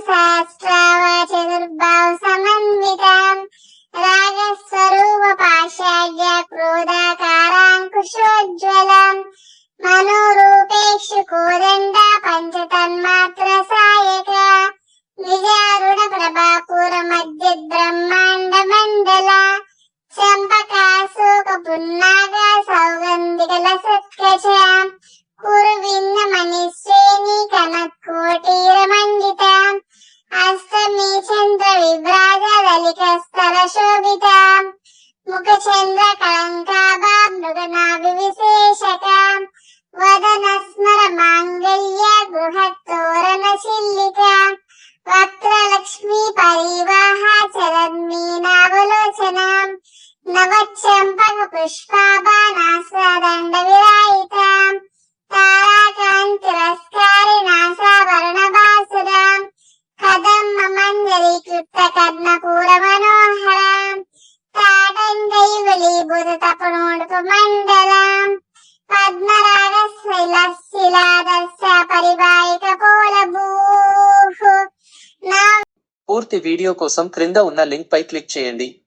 శాస్త్రావ చతుర్భావ సమన్వితం రాగస్వరూప పాశాడ్య క్రోధాకారాంకుశోజ్వలం మనోరూపేక్ష కోదండ పంచతన్మాత్ర సాయక విజారుణ ప్రభాకూర మధ్య బ్రహ్మాండ మండల చంపకాశోక పున్నాగ సౌగంధిక లసత్కచ అష్టమి చంద్ర విభ్రాజ దళిక శోభిత ముఖ చంద్ర కళంకాభ మృగనాభి విశేషక వదన స్మర మాంగళ్య గృహతోరణ చిల్లిక పరివాహ చరన్మీనావలోచన నవచంపక మండలం పద్మరాగ శిల పరివాహిక నా పూర్తి వీడియో కోసం క్రింద ఉన్న లింక్ పై క్లిక్ చేయండి.